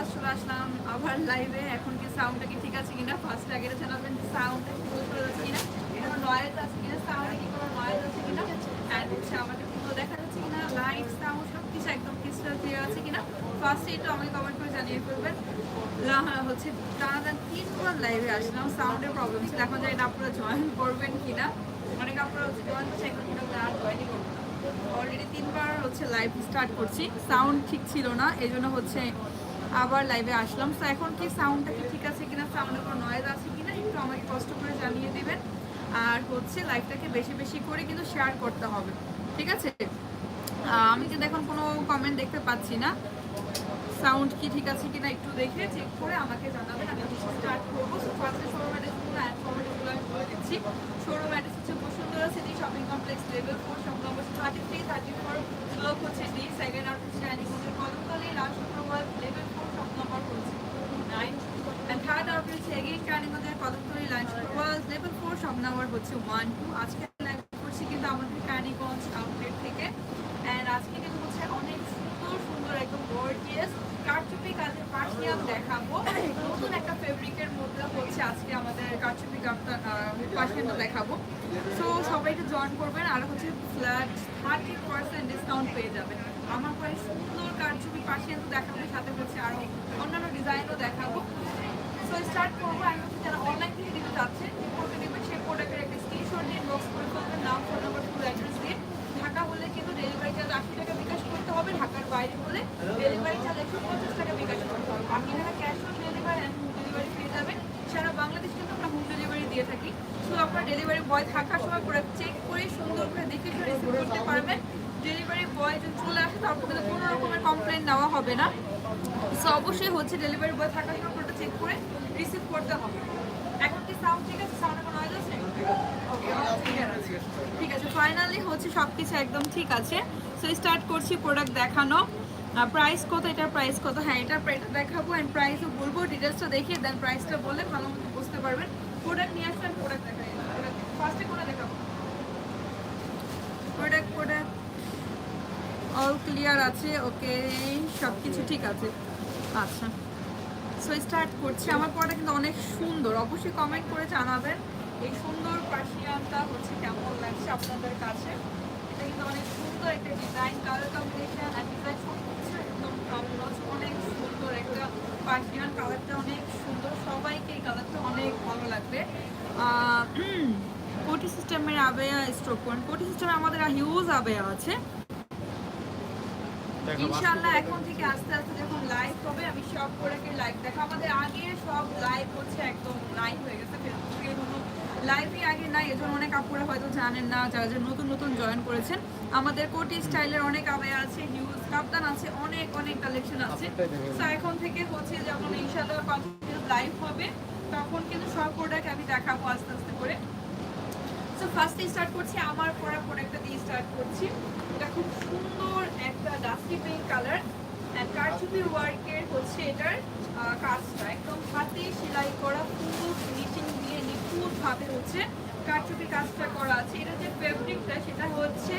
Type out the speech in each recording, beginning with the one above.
of 10 class চলে আসলাম আবার লাইভে। এখন কি সাউন্ডটা কি ঠিক আছে কিনা? ফার্স্ট আগে জানাবেন যে সাউন্ডটা কি বুঝতে যাচ্ছে কিনা? কোনো নয়েজ আছে কিনা? সাউন্ডে কি কোনো নয়েজ আছে কিনা? আর হচ্ছে আমাকে পুরো দেখা যাচ্ছে কিনা? লাইট, সাউন্ড সবকিছু একদম ক্রিস্টাল ক্লিয়ার আছে কিনা? ফার্স্টে একটু আমাকে কমেন্ট করে জানিয়ে ফেলবেন। হচ্ছে টানা তিনবার লাইভে আসলাম সাউন্ডের প্রবলেম ছিল এখন জানি না আপনারা জয়েন করবেন কিনা অনেক আপনারা হচ্ছে জয়েন করছে এখন কিন্তু আর জয়েনই অলরেডি তিনবার হচ্ছে লাইভ স্টার্ট করছি সাউন্ড ঠিক ছিল না এই জন্য হচ্ছে আবার লাইভে আসলাম। তো এখন কি সাউন্ডটা কি ঠিক আছে কিনা সাউন্ডের কোনো নয়েজ আছে কিনা, একটু আমাকে কষ্ট করে জানিয়ে দেবেন। আর হচ্ছে লাইভটাকে বেশি বেশি করে কিন্তু শেয়ার করতে হবে। ঠিক আছে? আমি কিন্তু এখন কোনো কমেন্ট দেখতে পাচ্ছি না। সাউন্ড কি ঠিক আছে কিনা একটু দেখে চেক করে আমাকে জানাবেন। আমি স্টার্ট করব। ফার্স্টে শোরুম অ্যাড্রেসগুলো অ্যাড ফরম্যাটগুলো আমি বলে দিচ্ছি। শোরুম অ্যাড্রেস হচ্ছে Bashundhara city shopping complex level four shop thirty three thirty four block হচ্ছে ডি সেকেন্ড আউট হচ্ছে রানীগঞ্জের Kadamtali last level four shop number হচ্ছে নাইন অ্যান্ড থার্ড আজকে দেখাবো। সো সবাই একটু জয়েন করবেন আর হচ্ছে ফ্ল্যাট থার্টি পার্সেন্ট ডিসকাউন্ট পেয়ে আমার পরে সুন্দর কারচুপি পার্সিয়াম দেখাবো, সাথে হচ্ছে আরও অন্যান্য ডিজাইনও দেখাবো। স্টার্ট করব আমি হচ্ছে যারা অনলাইন থেকে দিতে চাচ্ছে করতে দেবেন সেই প্রোডাক্টের একটা স্ক্রিনশট নিয়ে বক্স করে ফেলবেন নাম ফোন নাম্বার ফুল অ্যাড্রেস দিয়ে ঢাকা হলে কিন্তু ডেলিভারি চার্জ আশি টাকা বিকাশ করতে হবে ঢাকার বাইরে হলে ডেলিভারি চার্জ একশো পঞ্চাশ টাকা বিকাশ করতে হবে বাকি টাকা cash on delivery and home delivery পেয়ে যাবেন সারা বাংলাদেশ কিন্তু আমরা হোম ডেলিভারি দিয়ে থাকি সো আপনার ডেলিভারি বয় থাকার সময় প্রোডাক্ট চেক করে সুন্দর করে দেখে শুনে রিসিভ করতে পারবেন ডেলিভারি বয় যদি চলে আসে তারপর কিন্তু কোনো রকমের কমপ্লেন নেওয়া হবে না সো অবশ্যই হচ্ছে ডেলিভারি বয় থাকার সময় প্রোডাক্ট চেক করে রিসিভ করতে হবে। এখন কি সাউন্ড ঠিক আছে? সাউন্ডে কোনো নয়েজ আছে। ঠিক আছে। ফাইনালি হচ্ছে সব কিছু একদম ঠিক আছে। সো স্টার্ট করছি প্রোডাক্ট দেখানো। প্রাইস কত? এটার প্রাইস কত? হ্যাঁ এটার এটা দেখাবো অ্যান্ড প্রাইসও বলব ডিটেলসটা দেখিয়ে দেন প্রাইসটা বলে ভালো মতো বুঝতে পারবেন। প্রোডাক্ট নিয়ে আসবেন প্রোডাক্ট দেখাই। ফার্স্টে কোনটা দেখাবো? প্রোডাক্ট প্রোডাক্ট অল ক্লিয়ার আছে ওকে সব কিছু ঠিক আছে। আচ্ছা। সো স্টার্ট করছি। আমার পড়াটা কিন্তু অনেক সুন্দর। অবশ্যই কমেন্ট করে জানাবেন এই সুন্দর পার্সিয়ানটা হচ্ছে কেমন লাগছে আপনাদের কাছে। এটা কিন্তু অনেক সুন্দর একটা ডিজাইন কালার কম্বিনেশন আর ডিজাইন সব কিছু একদম অনেক সুন্দর একটা পার্সিয়ান কালারটা অনেক সুন্দর। সবাইকে এই কালারটা অনেক ভালো লাগবে। কোটি সিস্টেমের আবেয়া স্ট্রোক করেন কোটি সিস্টেমে আমাদের হিউজ আবেয়া আছে। ইনশাআল্লাহ এখন থেকে আস্তে আস্তে যখন হবে আমি সব প্রোডাক্টের লাইভ দেখো আমাদের আগে সব লাইভ হচ্ছে একদম লাইভ হয়ে গেছে ফেসবুকে কোনো লাইভই আগে নাই এজন্য অনেক আপুরা হয়তো জানেন না যারা যারা নতুন নতুন জয়েন করেছেন। আমাদের কোটি স্টাইলের অনেক আবে আছে নিউজ কাপ্তান আছে অনেক অনেক কালেকশন আছে। তো এখন থেকে হচ্ছে যখন ইনশাআল্লাহ কন্টিনিউ লাইভ হবে তখন কিন্তু সব প্রোডাক্ট আমি দেখাবো আস্তে আস্তে করে। সো ফার্স্টে স্টার্ট করছি আমার পরা প্রোডাক্টটা দিয়ে স্টার্ট করছি। এটা খুব সুন্দর একটা ডাস্টি পিঙ্ক কালার অ্যান্ড কারচুপি ওয়ার্কের হচ্ছে এটার কাজটা। একদম হাতে সেলাই করা পুরো ফিনিশিং দিয়ে নিখুঁতভাবে হচ্ছে কারচুপি কাজটা করা আছে। এটা যে ফেব্রিকটা সেটা হচ্ছে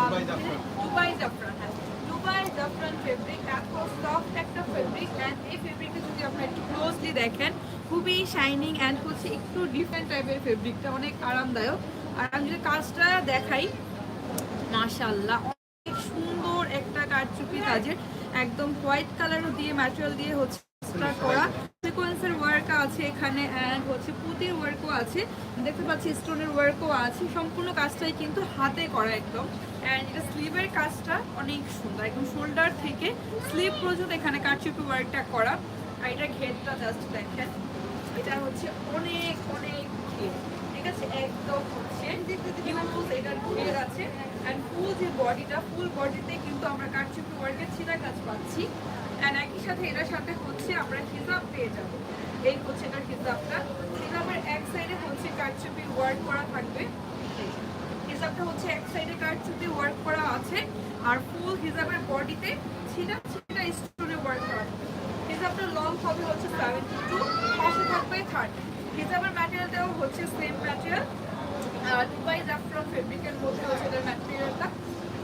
দুবাই জাফরান। দুবাই জাফরান হ্যাঁ। দুবাই জাফরান ফেব্রিক এত সফট একটা ফেব্রিক অ্যান্ড এই ফেব্রিকটা যদি আপনারা একটু ক্লোজলি দেখেন খুবই শাইনিং অ্যান্ড হচ্ছে একটু ডিফারেন্ট টাইপের ফেব্রিকটা অনেক আরামদায়ক। আর আমি যদি কাজটা দেখাই মাশাল্লাহ অনেক সুন্দর একটা কারচুপি কাজের। একদম হোয়াইট কালার দিয়ে ম্যাটেরিয়াল দিয়ে হচ্ছে করা। ওয়ার্ক আছে এখানে হচ্ছে আছে। দেখতে পাচ্ছি আছে। সম্পূর্ণ কাজটাই কিন্তু হাতে করা একদম। কাজটা অনেক সুন্দর শোল্ডার থেকে এখানে করা। আর এটা জাস্ট দেখেন। এটা হচ্ছে অনেক অনেক ঠিক আছে একদম হচ্ছে হিউজ বডিটা ফুল বডিতে কিন্তু আমরা কারচুপি ওয়ার্কের ছিলা কাজ পাচ্ছি। অ্যান্ড একই সাথে এটার সাথে হচ্ছে আমরা হিজাব পেয়ে যাব। এই হচ্ছে এটার হিজাবটা। হিজাবের এক সাইডে হচ্ছে কারচুপি ওয়ার্ক করা থাকবে। হিজাবটা হচ্ছে এক সাইডে কারচুপি ওয়ার্ক করা আছে। আর ফুল হিজাবের বডিতে ছিটা ছিটা স্টোনে ওয়ার্ক করা হিজাবটা লং হবে হচ্ছে সেভেন্টি টু পাশে থাকবে থার্টি হিজাবের ম্যাটেরিয়ালটাও হচ্ছে সেম ম্যাটেরিয়াল দুবাই জাফরান ফেব্রিকের মধ্যে হচ্ছে এটার ম্যাটেরিয়ালটা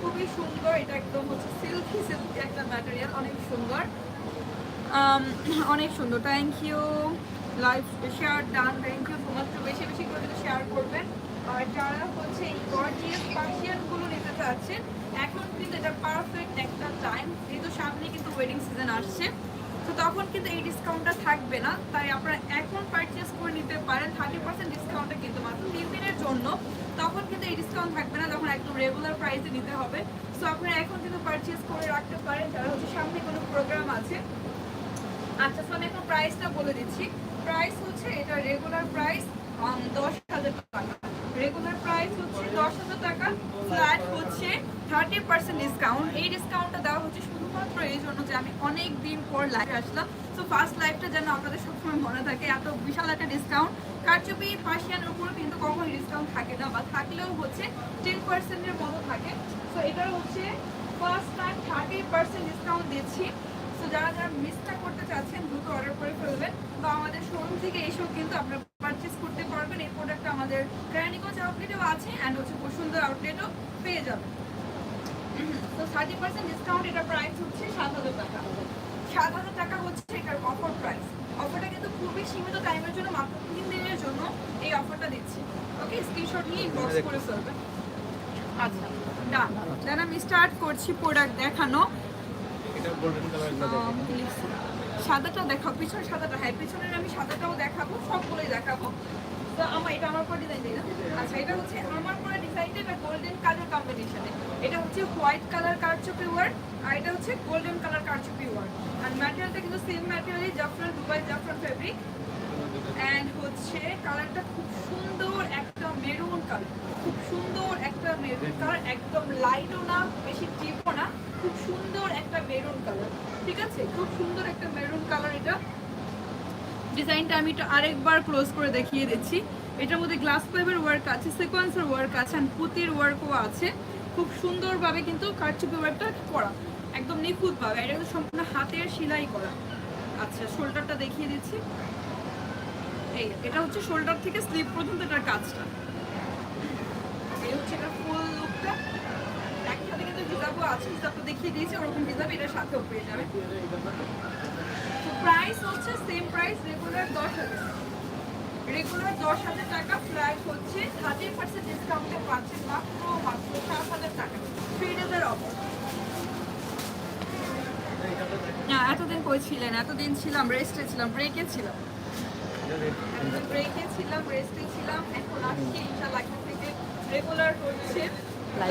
খুবই সুন্দর এটা একদম হচ্ছে সিল্কি সিল্কি একটা ম্যাটেরিয়াল অনেক সুন্দর। Um, অনেক সুন্দর thank you live share done thank you তোমার বেশি বেশি করে যদি শেয়ার করবেন। আর যারা হচ্ছে এই গর্জিয়াস পার্সিয়ানগুলো নিতে চাচ্ছেন এখন কিন্তু এটা পারফেক্ট একটা টাইম যেহেতু সামনে কিন্তু ওয়েডিং সিজন আসছে। তো তখন কিন্তু এই ডিসকাউন্টটা থাকবে না। তাই আপনারা এখন পারচেস করে নিতে পারেন। থার্টি পার্সেন্ট ডিসকাউন্টে কিন্তু মাত্র তিন দিনের জন্য। তখন কিন্তু এই ডিসকাউন্ট থাকবে না। তখন একদম রেগুলার প্রাইসে নিতে হবে। সো আপনারা এখন কিন্তু পারচেস করে রাখতে পারেন। যারা হচ্ছে সামনে কোনো প্রোগ্রাম আছে। আচ্ছা সো আমি এখন প্রাইসটা বলে দিচ্ছি। প্রাইস হচ্ছে এটা রেগুলার প্রাইস দশ হাজার টাকা। রেগুলার প্রাইস হচ্ছে দশ হাজার টাকা। ফ্ল্যাট হচ্ছে থার্টি পার্সেন্ট ডিসকাউন্ট এই ডিসকাউন্টটা দেওয়া হচ্ছে শুধুমাত্র এই জন্য যে আমি অনেক দিন পর লাইভে আসলাম। তো ফার্স্ট লাইভটা যেন আপনাদের সবসময় মনে থাকে, এত বিশাল একটা ডিসকাউন্ট কারচুপি পার্সিয়ানের উপরে কিন্তু কখনো ডিসকাউন্ট থাকে না, বা থাকলেও হচ্ছে টেন পার্সেন্টের মতো থাকে। তো এটা হচ্ছে first time thirty percent discount দিচ্ছি। তো যারা যারা মিসটা করতে চাচ্ছেন, দ্রুত অর্ডার করে ফেলবেন। বা আমাদের শোরুম থেকে এসেও কিন্তু আপনারা পারচেস করতে পারবেন। এই প্রোডাক্টটা আমাদের ক্রানিগঞ্জ আউটলেটেও আছে অ্যান্ড হচ্ছে বসুন্ধরা আউটলেটও পেয়ে যাবেন। তো থার্টি পার্সেন্ট ডিসকাউন্ট এটার প্রাইস হচ্ছে সাত হাজার টাকা। সাত হাজার টাকা হচ্ছে এটার অফার প্রাইস অফারটা কিন্তু খুবই সীমিত টাইমের জন্য মাত্র তিন দিনের জন্য এই অফারটা দিচ্ছি। ওকে স্ক্রিনশট নিয়ে ইনবক্স করে ফেলবেন আচ্ছা। ডান দেন আমি স্টার্ট করছি প্রোডাক্ট দেখানো। please। সাদাটা দেখাও পিছনে সাদাটা। হ্যাঁ পিছনের আমি সাদাটাও দেখাবো সবগুলোই দেখাবো। তো আচ্ছা হচ্ছে কালার কম্বিনেশনে খুব সুন্দর একটা মেরুন কালার খুব সুন্দর একটা মেরুন কালার একদম লাইটও না, বেশি ডিপও না। খুব সুন্দর একটা মেরুন কালার ঠিক আছে? খুব সুন্দর একটা মেরুন কালার এটা। ডিজাইনটা আমি একটু আরেকবার ক্লোজ করে দেখিয়ে দিচ্ছি। এটার মধ্যে গ্লাস পাইপের ওয়ার্ক আছে সিকোয়েন্সের ওয়ার্ক আছে আর পুতির ওয়ার্কও আছে। খুব সুন্দরভাবে কিন্তু কারচুপি ওয়ার্কটা করা, একদম নিখুঁতভাবে। এটা কিন্তু সম্পূর্ণ হাতের সেলাই করা। আচ্ছা শোল্ডারটা দেখিয়ে দিচ্ছি। এই, এটা হচ্ছে শোল্ডার থেকে স্লিপ পর্যন্ত এটার কাজটা। এই হচ্ছে এটা ফুল লুকটা একসাথে কিন্তু হিজাবও আছে, হিজাবটা দেখিয়ে দিয়েছি, ওরকম হিজাব এটার সাথেও পেয়ে যাবে। প্রাইস হচ্ছে সেম প্রাইস রেগুলার দশ হাজার। রেগুলার দশ হাজার টাকা ফ্ল্যাট হচ্ছে থার্টি পার্সেন্ট ডিসকাউন্টে পাচ্ছেন মাত্র মাত্র সাত হাজার টাকা। থ্রি ডেজের অফার না এতদিন কই ছিলেন? এতদিন ছিলাম রেস্টে ছিলাম ব্রেকে ছিলাম। ব্রেকে ছিলাম রেস্টে ছিলাম এখন আসছি ইনশাল্লাহ এখন থেকে রেগুলার হচ্ছে।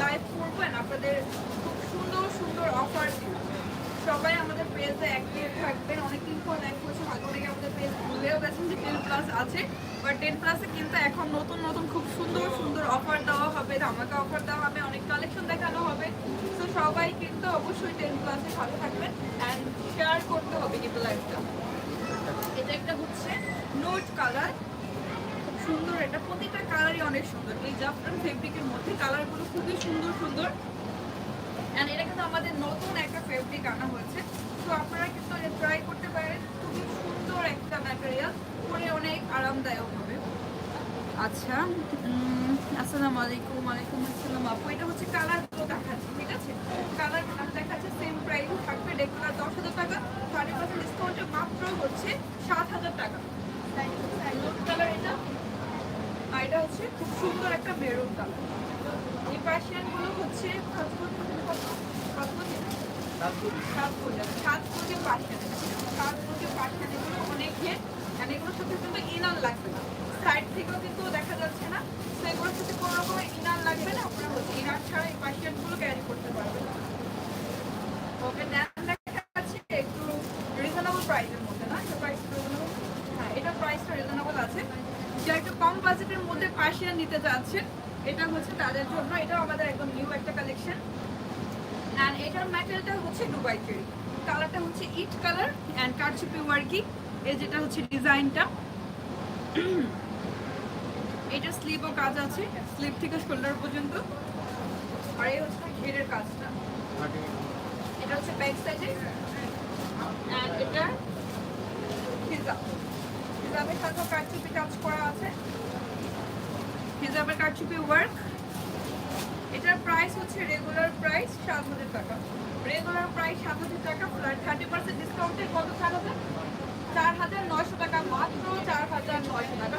লাইভ করবেন আপনাদের খুব সুন্দর সুন্দর অফার দিব। সবাই আমাদের পেজে অ্যাক্টিভ থাকবেন। অনেকদিন পর লাইভ করছে হয়তো অনেকে আমাদের পেজ ভুলেও গেছেন যে টেন প্লাস আছে। বাট টেন প্লাসে কিন্তু এখন নতুন নতুন, খুব সুন্দর সুন্দর অফার দেওয়া হবে, ধামাকা অফার দেওয়া হবে, অনেক কালেকশন দেখানো হবে। তো সবাই কিন্তু অবশ্যই টেন প্লাসে ভালো থাকবেন অ্যান্ড শেয়ার করতে হবে কিন্তু লাইভটা এটা একটা হচ্ছে নোট কালার খুব সুন্দর, এটা প্রতিটা কালারই অনেক সুন্দর। এই জাফরান ফেব্রিকের মধ্যে কালারগুলো খুবই সুন্দর সুন্দর। অ্যান্ড এটা কিন্তু আমাদের নতুন একটা ফেব্রিক আনা হয়েছে। তো আপনারা কিন্তু ট্রাই করতে পারেন। খুবই সুন্দর একটা ম্যাটেরিয়াল পরে অনেক আরামদায়ক হবে। আচ্ছা আসসালামু আলাইকুম, ওয়ালাইকুম আসসালাম। আপু, এটা হচ্ছে কালারগুলো দেখাচ্ছে, ঠিক আছে? কালার দেখাচ্ছে সেম প্রাইস থাকবে রেগুলার দশ হাজার টাকা। থার্টি পার্সেন্ট ডিসকাউন্টে মাত্র হচ্ছে সাত হাজার টাকা। কালার এটা আর এটা হচ্ছে খুব সুন্দর একটা মেরুন কালার এই পার্সিয়ানগুলো হচ্ছে অনেক হেড সাথে কিন্তু লাগবে সাইড থেকেও কিন্তু দেখা যাচ্ছে না তো সাথে কোনো রকমের লাগবে না হচ্ছে ইনার ছাড়া পার্সিয়ানগুলো ক্যারি করতে পারবেন ওকে দেন দেখা যাচ্ছে একটু রিজনেবল প্রাইসের মধ্যে না এটা হ্যাঁ এটা প্রাইসটা রিজনেবল আছে যারা একটু কম বাজেটের মধ্যে পার্সিয়ান নিতে চাচ্ছেন এটা হচ্ছে তাদের জন্য, এটাও আমাদের একদম নিউ একটা কালেকশন এটার ম্যাটেরিয়ালটা হচ্ছে দুবাই চেরি কালারটা হচ্ছে ইট কালার অ্যান্ড কারচুপি ওয়ার্কি এই যেটা হচ্ছে ডিজাইনটা এটা স্লিপও কাজ আছে। স্লিপ থেকে শোল্ডার পর্যন্ত। আর এই হচ্ছে ঘেরের কাজটা। এটা হচ্ছে ব্যাক সাইডে অ্যান্ড এটা হিজাব হিজাবের সাথেও কারচুপি কাজ করা আছে। হিজাবের কারচুপি ওয়ার্ক এটার প্রাইস হচ্ছে রেগুলার প্রাইস সাত হাজার টাকা। রেগুলার প্রাইস সাত হাজার টাকা প্লাস থার্টি পার্সেন্ট ডিসকাউন্টে কত ছাড় হবে চার হাজার নয়শো টাকা, মাত্র চার হাজার নয়শো টাকা।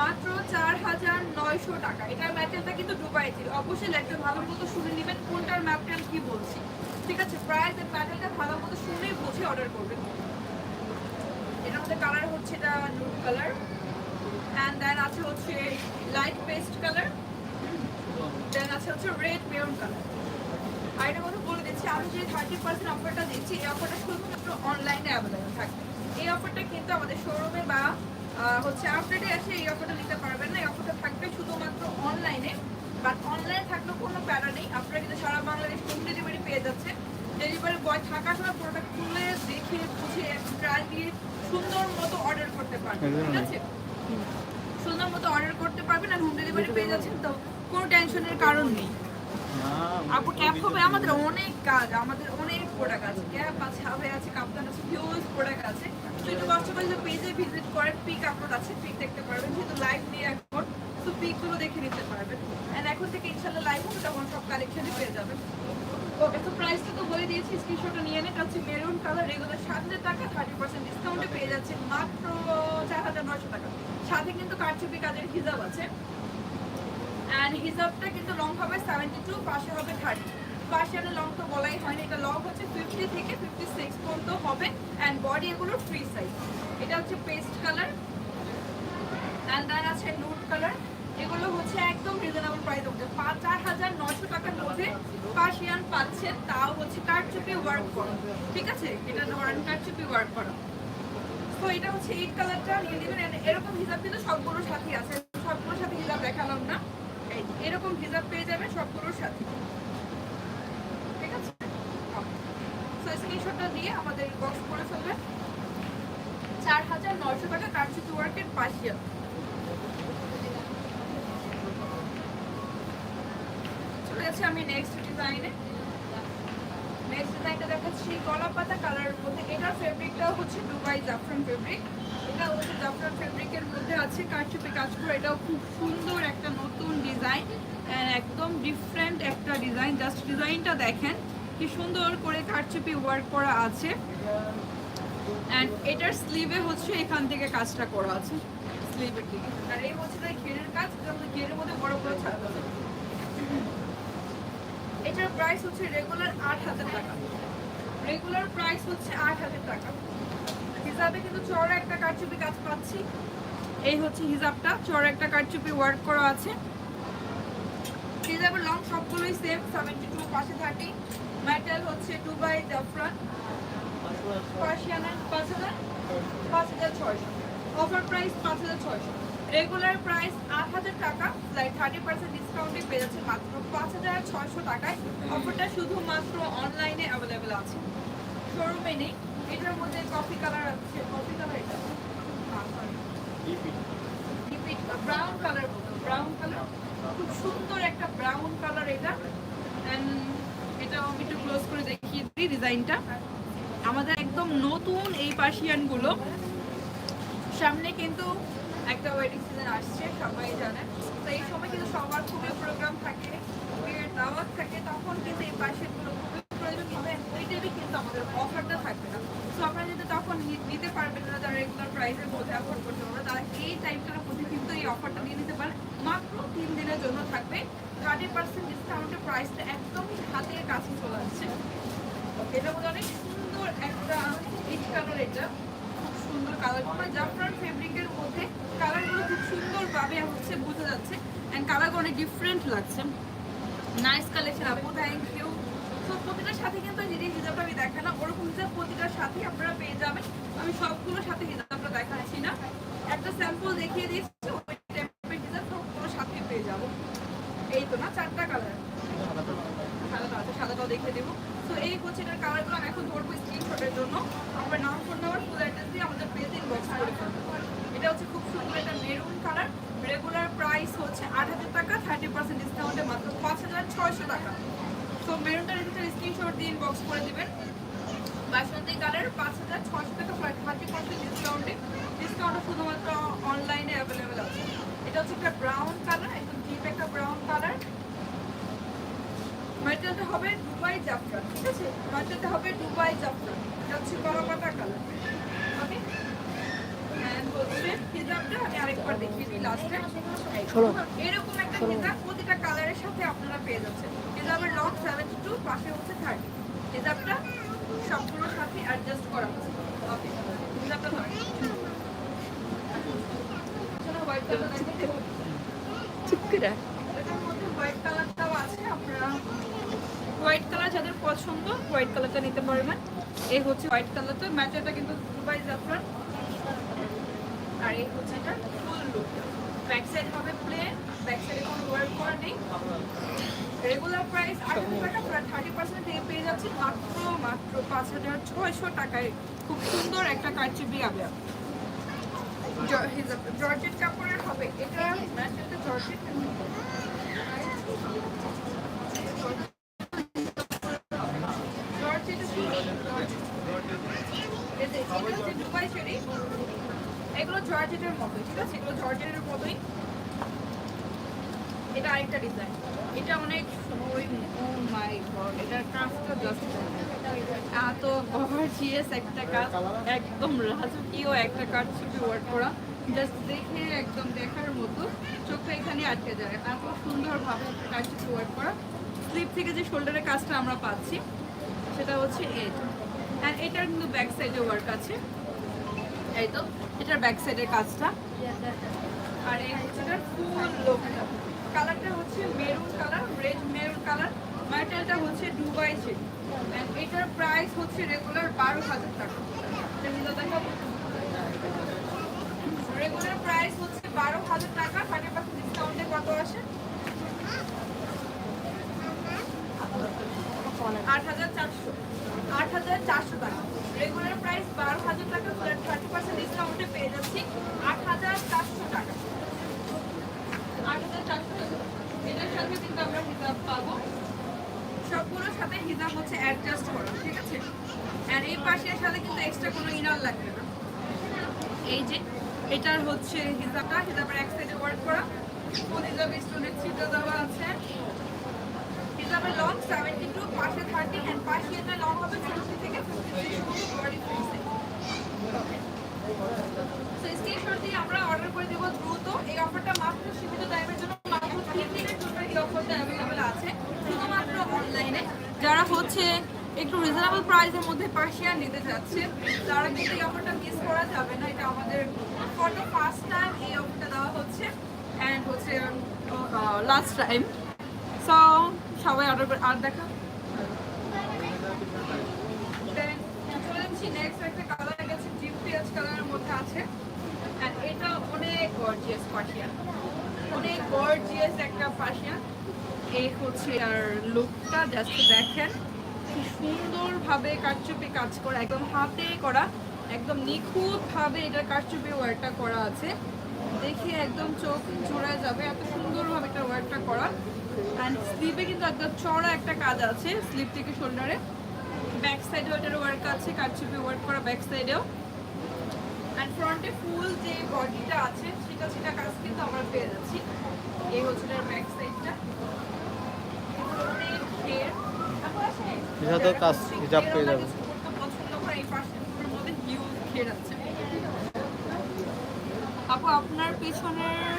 মাত্র চার হাজার নয়শো টাকা। এটার ম্যাটেরিয়ালটা কিন্তু দুবাই ছিল। অবশ্যই একটা ভালো মতো শুনে নেবেন কোনটার ম্যাটেরিয়াল কি বলছি। ঠিক আছে? প্রাইস এর ম্যাটেরিয়ালটা ভালো মতো শুনেই বুঝে অর্ডার করবেন। এটার মধ্যে কালার হচ্ছে এটা নুড কালার অ্যান্ড দেন আছে হচ্ছে লাইট পেস্ট কালার দেন আছে হচ্ছে রেড মেরুন কালার আর এটা বলে দিচ্ছি, আমি যে থার্টি পার্সেন্ট অফারটা দিচ্ছি, এই অফারটা শুধুমাত্র অনলাইনে অ্যাভেলেবেল থাকবে। এই অফারটা কিন্তু আমাদের শোরুমে বা হচ্ছে আউটলেটে এসে এই অফারটা নিতে পারবেন না। এই অফারটা থাকবে শুধুমাত্র অনলাইনে বাট অনলাইনে থাকলেও কোনো প্যারা নেই। আপনারা কিন্তু সারা বাংলাদেশ হোম ডেলিভারি পেয়ে যাচ্ছে ডেলিভারি বয় থাকার সময় প্রোডাক্ট খুলে দেখে, বুঝে ট্রাই দিয়ে সুন্দর মতো অর্ডার করতে পারবেন, ঠিক আছে? সুন্দর মতো অর্ডার করতে পারবেন আর হোম ডেলিভারি পেয়ে যাচ্ছেন তো। কোনো টেনশনের কারণ নেই। আপু ক্যাপ হবে আমাদের অনেক কাজ, আমাদের অনেক প্রোডাক্ট আছে। ক্যাপ আছে হাবে আছে, কাপ্তান আছে হিউজ প্রোডাক্ট আছে। তো একটু কষ্ট করে যদি পেজে ভিজিট করেন পিক আপলোড আছে পিক দেখতে পারবেন। যেহেতু লাইভ নিয়ে এখন, তো পিকগুলো দেখে নিতে পারবেন। এন্ড এখন থেকে ইনশাল্লাহ লাইভ হবে, তখন সব কালেকশনই পেয়ে যাবেন ওকে তো প্রাইসটা তো বলে দিয়েছি স্ক্রিনশটটা নিয়ে নেন। হচ্ছে মেরুন কালার রেগুলার সাত হাজার টাকা থার্টি পার্সেন্ট ডিসকাউন্টে পেয়ে যাচ্ছে মাত্র চার হাজার নয়শো টাকা। সাথে কিন্তু কারচুপি কাজের হিসাব আছে। অ্যান্ড হিসাবটা কিন্তু লং হবে সেভেন্টি টু পাশে হবে থার্টি পাশে লং তো বলাই হয়নি, এটা লং হচ্ছে ফিফটি থেকে ফিফটি সিক্স পর্যন্ত হবে। অ্যান্ড বডি এগুলো ফ্রি সাইজ এটা হচ্ছে পেস্ট কালার অ্যান্ড দেন আছে নুট কালার এগুলো হচ্ছে একদম রিজনেবল প্রাইস মধ্যে। পাঁচ, চার হাজার নশো টাকার মধ্যে পার্সিয়ান পাচ্ছেন তাও হচ্ছে কারচুপি ওয়ার্ক করা। ঠিক আছে? এটা ধরেন কারচুপি ওয়ার্ক করা। তো এটা হচ্ছে এইট কালারটা নিয়ে নেবেন। এরকম হিসাব কিন্তু সবগুলোর সাথেই আছে। সবগুলোর সাথে হিসাব দেখালাম না। এই এরকম হিসাব পেয়ে যাবেন সবগুলোর সাথে। ঠিক আছে? স্ক্রিনশটটা দিয়ে আমাদের বক্স করে ফেলবেন। চার হাজার নয়শো টাকা কারচুপি ওয়ার্কের পাশিয়া চলে আমি নেক্সট ডিজাইনে নেক্সট ডিজাইনটা দেখাচ্ছি। কলা পাতা কালারের মধ্যে এটার ফেব্রিকটা হচ্ছে দুবাই জাফরান ফেব্রিক এটা হচ্ছে জাফরান ফেব্রিকের মধ্যে আছে কারচুপি কাজ করে এটাও খুব সুন্দর একটা নতুন ডিজাইন একদম ডিফারেন্ট একটা ডিজাইন জাস্ট ডিজাইনটা দেখেন, কি সুন্দর করে কারচুপি ওয়ার্ক করা আছে। অ্যান্ড এটার স্লিভে হচ্ছে এখান থেকে কাজটা করা আছে। স্লিভের আর এই হচ্ছে তাই ঘেরের কাজ ঘেরের মধ্যে বড় বড় ছাড়া এটার প্রাইস হচ্ছে রেগুলার আট হাজার টাকা। রেগুলার প্রাইস হচ্ছে আট হাজার টাকা। হিসাবে কিন্তু চড়া একটা কারচুপি কাজ পাচ্ছি। এই হচ্ছে হিসাবটা চড়া একটা কারচুপি ওয়ার্ক করা আছে। হিসাবের লং সবগুলোই সেম সেভেন্টি টু পাশে থার্টি ম্যাটেরিয়াল হচ্ছে দুবাই জাফরান পাঁচ হাজার পাঁচ হাজার ছয়শো। অফার প্রাইস পাঁচ হাজার ছয়শো। রেগুলার প্রাইস আট হাজার টাকা থার্টি পার্সেন্ট মাত্র পাঁচ হাজার ছয়শো টাকায়। অফারটা শুধুমাত্র অনলাইনে অ্যাভেলেবেল আছে। শোরুমে নেই। এটার মধ্যে কফি কালার আছে। কফি কালার এটা? ব্রাউন কালার খুব সুন্দর একটা ব্রাউন কালার এটা। এটা আমি ক্লোজ করে দেখিয়ে দিই ডিজাইনটা আমাদের একদম নতুন এই পার্সিয়ানগুলো সামনে কিন্তু একটা ওয়েডিং সিজন আসছে, সবাই জানে। তো এই সময় কিন্তু সবার খুবই প্রোগ্রাম থাকে দাওয়াত থাকে। তখন কিন্তু এই পার্সিয়ানগুলো খুবই প্রয়োজন। কিন্তু ওই কিন্তু আমাদের অফারটা থাকবে না তো আপনারা যদি তখন নি- নিতে পারবেন না যারা রেগুলার প্রাইসের মধ্যে অ্যাফোর্ড করতে পারবে তারা এই মধ্যে কিন্তু এই অফারটা নিয়ে নিতে পারে মাত্র তিন দিনের জন্য থাকবে। থার্টি পার্সেন্ট ডিসকাউন্টের প্রাইসটা একদমই হাতের কাছে চলে আসছে। এটা মধ্যে অনেক সুন্দর একটা ইট কালার এটা। খুব সুন্দর কালার মানে জাফরান ফেব্রিকের মধ্যে কালারগুলো খুব সুন্দরভাবে হচ্ছে বোঝা যাচ্ছে। অ্যান্ড কালারগুলো অনেক ডিফারেন্ট লাগছে। নাইস কালেকশন আপু থ্যাংক ইউ তো প্রতিটার সাথে কিন্তু যদি হিজাবটা আমি দেখালাম ওরকম হিজাব প্রতিটার সাথেই আপনারা পেয়ে যাবেন। আমি সবগুলোর সাথে হিজাবটা দেখাচ্ছি না। একটা স্যাম্পল দেখিয়ে দিচ্ছি ওই টাইপের হিজাব সবগুলোর সাথে পেয়ে যাব। এই তো না, চারটা কালার সাদাটা সাদাটাও দেখিয়ে দেবো। তো এই হচ্ছে কালারগুলো আমি এখন ধরবো স্ক্রিনশটের জন্য। আমার নাম ফুল অ্যাড্রেস দিয়ে আমাদের পেজ ইনবক্স করে এটা হচ্ছে খুব সুন্দর একটা মেরুন কালার রেগুলার প্রাইস হচ্ছে আট হাজার টাকা থার্টি পার্সেন্ট ডিসকাউন্টে মাত্র পাঁচ হাজার ছয়শো টাকা। তো মেরুনটার স্ক্রিনশট দিয়ে ইনবক্স করে দিবেন। বাসন্তী কালার পাঁচ হাজার ছশো টাকা থার্টি পার্সেন্ট ডিসকাউন্টে ডিসকাউন্ট শুধুমাত্র অনলাইনে অ্যাভেলেবেল আছে। এটা হচ্ছে একটা ব্রাউন কালার একদম ডিপ একটা ব্রাউন কালার ম্যাটেরিয়ালটা হবে দুবাই জাফরান ঠিক আছে? ম্যাটেরিয়ালটা হবে দুবাই জাফরান এটা হচ্ছে কলাপাতা কালার ওকে এরকম একটা হিজাব প্রতিটা কালারের সাথে আপনারা পেয়ে যাচ্ছেন। হিজাবের লং সেভেন্টি টু পাশে হচ্ছে থার্টি হিজাবটা সবগুলোর সাথে অ্যাডজাস্ট করা ওকে হিজাবটা ধরেন হোয়াইট কালার দেখতে এটার মধ্যে হোয়াইট কালারটাও আছে আপনারা হোয়াইট কালার যাদের পছন্দ হোয়াইট কালারটা নিতে পারবেন। এই হচ্ছে হোয়াইট কালারটা ম্যাচারটা কিন্তু দুবাই জাফরান। আর এই হচ্ছে এটা ফুল লুক ব্যাক সাইড হবে প্লেন ব্যাক সাইডে কোনো ওয়ার্ক করা নেই। রেগুলার প্রাইস আট হাজার টাকা প্রায় থার্টি পার্সেন্ট পেয়ে যাচ্ছে, মাত্র মাত্র পাঁচ হাজার ছয়শো টাকায়। খুব সুন্দর একটা কারচুপি আবেয়া জর্জেট কাপড়ের হবে। এটা জর্জেট জর্জেটের কি? এই যে, এটা হচ্ছে দুবাই শাড়ি। এগুলো জর্জেটের মতোই ঠিক আছে এগুলো জর্জেটের মতোই এটা আরেকটা ডিজাইন এটা অনেক ও মাই গড এটার ক্রাফটটা জাস্ট গর্জিয়াস একটা কাজ, একদম রাজকীয় একটা কাজ ছবি করা। জাস্ট দেখে, একদম দেখার মতো। চোখটা এখানে আটকে যায়। এত সুন্দরভাবে একটা কাজ ছবি করা। স্লিপ থেকে যে শোল্ডারের কাজটা আমরা পাচ্ছি, সেটা হচ্ছে এটা অ্যান্ড এটার কিন্তু ব্যাক সাইডে ওয়ার্ক আছে। এই তো, এটার ব্যাক সাইডের কাজটা। আর এটার ফুল লোকটা কালারটা হচ্ছে maroon colour, red maroon colour ম্যাটেরিয়ালটা হচ্ছে দুবাই শেড এটার প্রাইস হচ্ছে রেগুলার বারো হাজার টাকা। রেগুলার প্রাইস হচ্ছে বারো হাজার টাকা থার্টি পার্সেন্ট ডিসকাউন্টে কত আসে? আট হাজার চারশো। আট হাজার চারশো টাকা রেগুলার প্রাইস বারো হাজার টাকা থার্টি পার্সেন্ট ডিসকাউন্টে পেয়ে যাচ্ছি আট হাজার চারশো টাকা আট হাজার চারশো টাকা এটার সাথে কিন্তু আমরা হিসাব পাবো সবগুলোর সাথে হিসাব হচ্ছে অ্যাডজাস্ট করা ঠিক আছে আর এই পাশের সাথে কিন্তু এক্সট্রা কোনো ইনার লাগবে না। এই যে, এটার হচ্ছে হিসাবটা হিসাবের এক সাইডে ওয়ার্ক করা। ফুল হিসাব স্টোনের ছিটা দেওয়া আছে। হিসাবে লং সেভেন্টি টু পাশে থার্টি অ্যান্ড পাশে এটা লং হবে ফিফটি থেকে ফিফটি স্ক্রিনশট দিয়ে আমরা অর্ডার করে দেবো এই অফারটা মাত্র সীমিত টাইমের জন্য অফারটা অ্যাভেলেবেল আছে। শুধুমাত্র অনলাইনে যারা হচ্ছে একটু রিজনেবল প্রাইসের মধ্যে পার্সিয়ান নিতে চাচ্ছে তারা কিন্তু এই অফারটা মিস করা যাবে না, এটা আমাদের ফর দ্য ফার্স্ট টাইম এই অফারটা দেওয়া হচ্ছে। অ্যান্ড হচ্ছে লাস্ট টাইম সো সবাই অর্ডার করে, আর দেখা। নেক্সট একটা কালার গেছে কালারের মধ্যে আছে। এটা অনেক গর্জিয়াস পার্সিয়ান অনেক গর্জিয়াস একটা পার্সিয়ান এই হচ্ছে আর লুকটা জাস্ট দেখেন। কি সুন্দরভাবে কারচুপি কাজ করা, একদম হাতে করা, একদম নিখুঁতভাবে এটা কারচুপি ওয়ার্কটা করা আছে। দেখে একদম চোখ জোড়ায় যাবে, এত সুন্দরভাবে এটা ওয়ার্কটা করা। অ্যান্ড স্লিপে কিন্তু একদম চড়া একটা কাজ আছে স্লিপ থেকে শোল্ডারে ব্যাক সাইডেও এটার ওয়ার্ক আছে, কারচুপি ওয়ার্ক করা ব্যাক সাইডেও অ্যান্ড ফ্রন্টে ফুল যে বডিটা আছে, সেটা সেটা কাজ কিন্তু আমরা পেয়ে যাচ্ছি। এই হচ্ছে ব্যাক সাইডটা ঘের হিসাবেও কাজ হিজাব পেয়ে যাবে। পছন্দ করে এই পাশের মধ্যে হিউজ ঘের আছে আপু আপনার পেছনের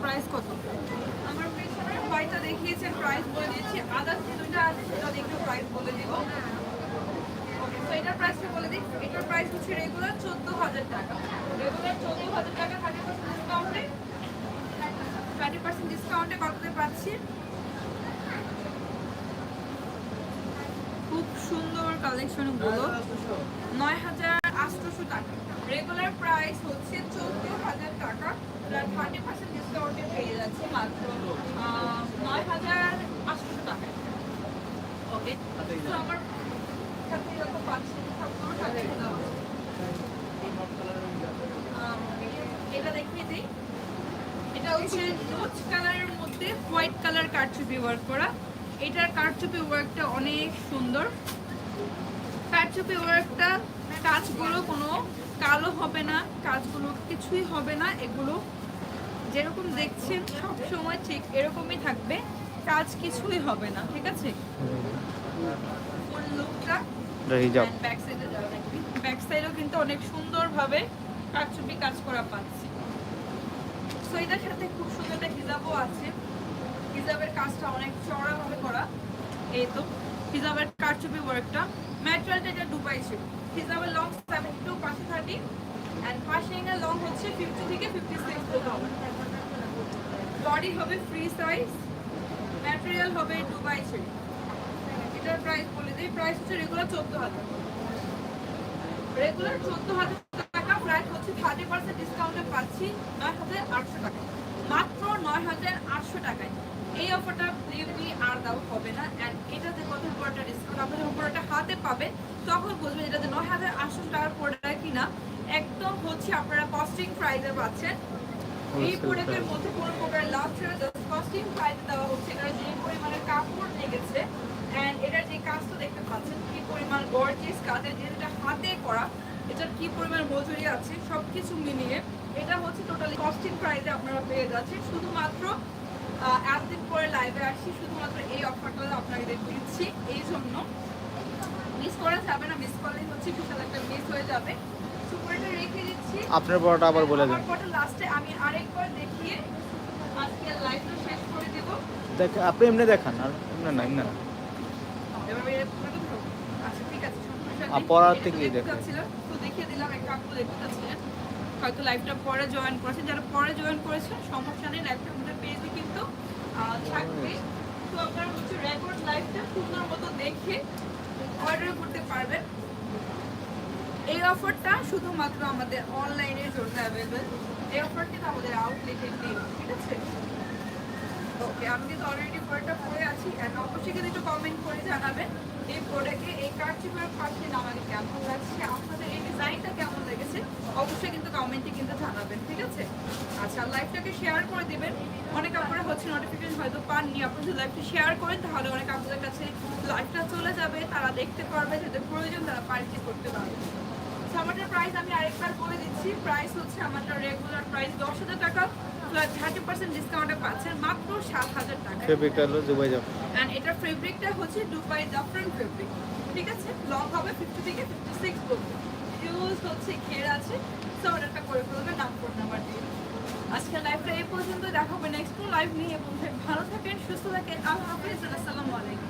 প্রাইস কত? আমার পেছনের হোয়াইটটা দেখিয়েছেন প্রাইস বলে দিয়েছি। আদার্স যে দুইটা আছে সেটা দেখে প্রাইস বলে দিব। তো এটার প্রাইসটা বলে দিই। এটার প্রাইস হচ্ছে রেগুলার চোদ্দ হাজার টাকা। রেগুলার চোদ্দ হাজার টাকা থার্টি পার্সেন্ট ডিসকাউন্টে থার্টি পার্সেন্ট ডিসকাউন্টে কততে পাচ্ছি? খুব সুন্দর কালেকশনগুলো। নয় হাজার আটশোশো টাকা। রেগুলার প্রাইস হচ্ছে চোদ্দ হাজার টাকা। থার্টি পার্সেন্ট ডিসকাউন্টে পেয়ে যাচ্ছে মাত্র নয় হাজার আটশোশো টাকায় ওকে তো আমার সাথে যত পাচ্ছি সবগুলো সাথে এটা দেখিয়ে দিই। এটা হচ্ছে নোচ কালারের মধ্যে মধ্যে হোয়াইট কালার কারচুপি ওয়ার্ক করা। এটার কারচুপি ওয়ার্কটা অনেক সুন্দর। কারচুপি ওয়ার্কটা কাজগুলো কোনো কালো হবে না কাজগুলো কিছুই হবে না এগুলো যেরকম দেখছেন সব সময় ঠিক এরকমই থাকবে কাজ কিছুই হবে না ঠিক আছে? ফুল লুকটা ব্যাক সাইডে ব্যাক সাইডেও কিন্তু অনেক সুন্দরভাবে কারচুপি কাজ করা পাচ্ছি। সো এটার সাথে খুব সুন্দর একটা হিজাবও আছে। হিজাবের কাজটা অনেক চড়াভাবে করা। এই তো, হিজাবের কারচুপি ওয়ার্কটা ম্যাটেরিয়ালটা এটা দুবাই ছিল। হিজাবের লং সেভেন্টি টু পাশে থার্টি অ্যান্ড পাশিং এর লং হচ্ছে ফিফটি থেকে ফিফটি সিক্স বডি হবে ফ্রি সাইজ ম্যাটেরিয়াল হবে দুবাই ছিল। এটার প্রাইস বলে দিই। প্রাইস হচ্ছে রেগুলার চোদ্দ হাজার। রেগুলার চোদ্দ হাজার টাকা প্রাইস হচ্ছে থার্টি পার্সেন্ট ডিসকাউন্টে পাচ্ছি নয় হাজার আটশো টাকা মাত্র নয় হাজার আটশো টাকায়। এই অফারটা প্লেবি আর দেওয়া হবে না। অ্যান্ড এটাতে কত বড়টা ডিসকাউন্ট আপনার যখন প্রোডাক্টটা হাতে পাবে তখন বুঝবেন এটাতে নয় হাজার আটশো টাকার প্রোডাক্ট কিনা। একদম হচ্ছে আপনারা কস্টিং প্রাইসে পাচ্ছেন। এই প্রোডাক্টের মধ্যে কোনো প্রকার লাভ ছাড়া জাস্ট কস্টিং প্রাইস দেওয়া হচ্ছে। এটার যে পরিমাণে কাপড় লেগেছে এন্ড এটার যে কাজটা দেখতে পাচ্ছেন কি পরিমাণ গর্জিয়াস কাজের যেটা হাতে করা এটার কি পরিমাণ মজুরি আছে সবকিছু মিলিয়ে এটা হচ্ছে টোটালি কস্টিং প্রাইসে আপনারা পেয়ে যাচ্ছেন। শুধুমাত্র এতদিন পরে লাইভে আসছি শুধুমাত্র এই অফারটা আপনাদের দিচ্ছি এই জন্য। মিস করা যাবে না মিস করলেই হচ্ছে বিশাল একটা মিস হয়ে যাবে। সুপারটা রেখে দিচ্ছি। আপনার পড়াটা আবার বলে দেন। আমার লাস্টে আমি আরেকবার দেখিয়ে আজকে লাইভটা শেষ করে দেব। দেখ আপনি এমনি দেখান আর এমনি না। এমনি না। আচ্ছা ঠিক আছে পড়ার একটু থেকেই দেখতে দেখো। চাচ্ছিলাম, তো দেখিয়ে দিলাম একটা আপু দেখতে চাচ্ছিলেন। হয়তো লাইভটা পরে জয়েন করেছেন যারা পরে জয়েন করেছেন সমস্যা নেই লাইভটা আমাদের পেজে কিন্তু থাকবে। তো আপনারা হচ্ছে রেকর্ড লাইভটা সুন্দর মতো দেখে অর্ডার করতে পারবেন। এই অফারটা শুধুমাত্র আমাদের অনলাইনের জন্য অ্যাভেলেবেল এই অফারটি আমাদের আউটলেটে নেই, ঠিক আছে? ওকে আমি কিন্তু অলরেডি প্রোডাক্টটা পরে আছি। অ্যান্ড অবশ্যই কিন্তু একটু কমেন্ট করে জানাবেন। এই প্রোডাক্টে এই কার্ডচিপের পাশে আমাকে কেমন লাগছে? আপনাদের এই ডিজাইনটা কেমন লেগেছে অবশ্যই কিন্তু কমেন্টে কিন্তু জানাবেন ঠিক আছে? আচ্ছা লাইভটাকে শেয়ার করে দিবেন। অনেক আপনারা হচ্ছে নোটিফিকেশন হয়তো পাননি আপনি যদি লাইভটা শেয়ার করেন তাহলে অনেক আপনাদের কাছে লাইভটা চলে যাবে তারা দেখতে পারবে যাদের প্রয়োজন তারা পারচেজ করতে পারবে। সামারটার প্রাইস আমি আরেকবার বলে দিচ্ছি প্রাইস হচ্ছে আমারটা রেগুলার প্রাইস দশ হাজার টাকা প্লাস থার্টি পার্সেন্ট ডিসকাউন্টে পাচ্ছেন মাত্র সাত হাজার টাকা। ফেব্রিকটা হলো দুবাই যাব অ্যান্ড ফেব্রিকটা হচ্ছে দুবাই জাফরান ফেব্রিক ঠিক আছে? লং হবে ফিফটি থেকে ফিফটি সিক্স ইউজ হচ্ছে ঘের আছে সো অর্ডারটা করে ফেলবে নাম ফোন নাম্বার দিয়ে আজকে লাইভটা এই পর্যন্ত দেখাবো নেক্সট লাইভ নিয়ে। এবং ভালো থাকেন, সুস্থ থাকেন, আল্লাহ হাফিজ, আসসালামু আলাইকুম।